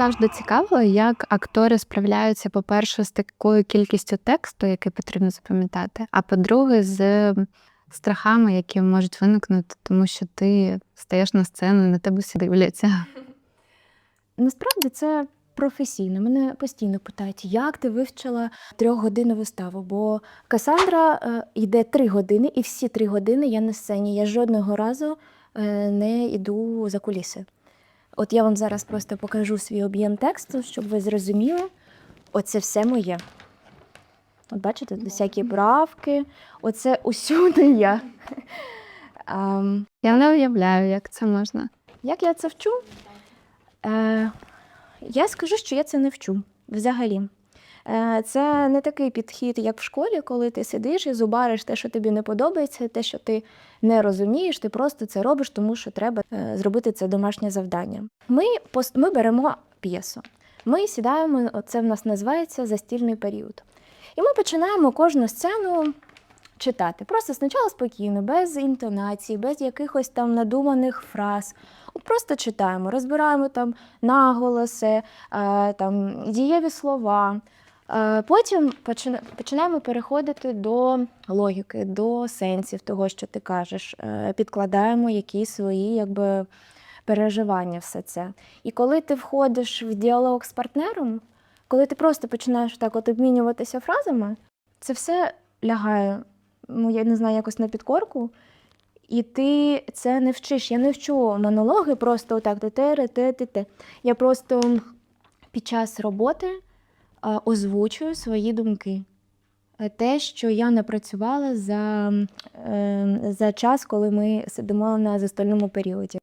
завжди цікаво, як актори справляються, по-перше, з такою кількістю тексту, який потрібно запам'ятати, а по-друге, з страхами, які можуть виникнути, тому що ти стаєш на сцену, і на тебе всі дивляться. Насправді це професійно. Мене постійно питають, як ти вивчила трьохгодинну виставу? Бо Касандра е, йде три години, і всі три години я на сцені. Я жодного разу е, не йду за куліси. От я вам зараз просто покажу свій об'єм тексту, щоб ви зрозуміли. Оце все моє. От бачите, всякі правки, оце усюди я. Ам, Я не уявляю, як це можна. як я це вчу? Е, я скажу, що я це не вчу взагалі. Е, це не такий підхід, як в школі, коли ти сидиш і зубариш те, що тобі не подобається, те, що ти не розумієш, ти просто це робиш, тому що треба е, зробити це домашнє завдання. Ми, ми беремо п'єсу. Ми сідаємо, це в нас називається застільний період. І ми починаємо кожну сцену читати. Просто спочатку спокійно, без інтонації, без якихось там надуманих фраз. От просто читаємо, розбираємо там наголоси, е, там дієві слова. Е, Потім починаємо переходити до логіки, до сенсів того, що ти кажеш. Е, Підкладаємо якісь свої якби, переживання, все це. І коли ти входиш в діалог з партнером, коли ти просто починаєш так от обмінюватися фразами, це все лягає, ну я не знаю, якось на підкорку. І ти це не вчиш. Я не вчу монологи просто отак те те те те Я просто під час роботи озвучую свої думки. Е, Те, що я напрацювала за, е, за час, коли ми сидимо на застольному періоді.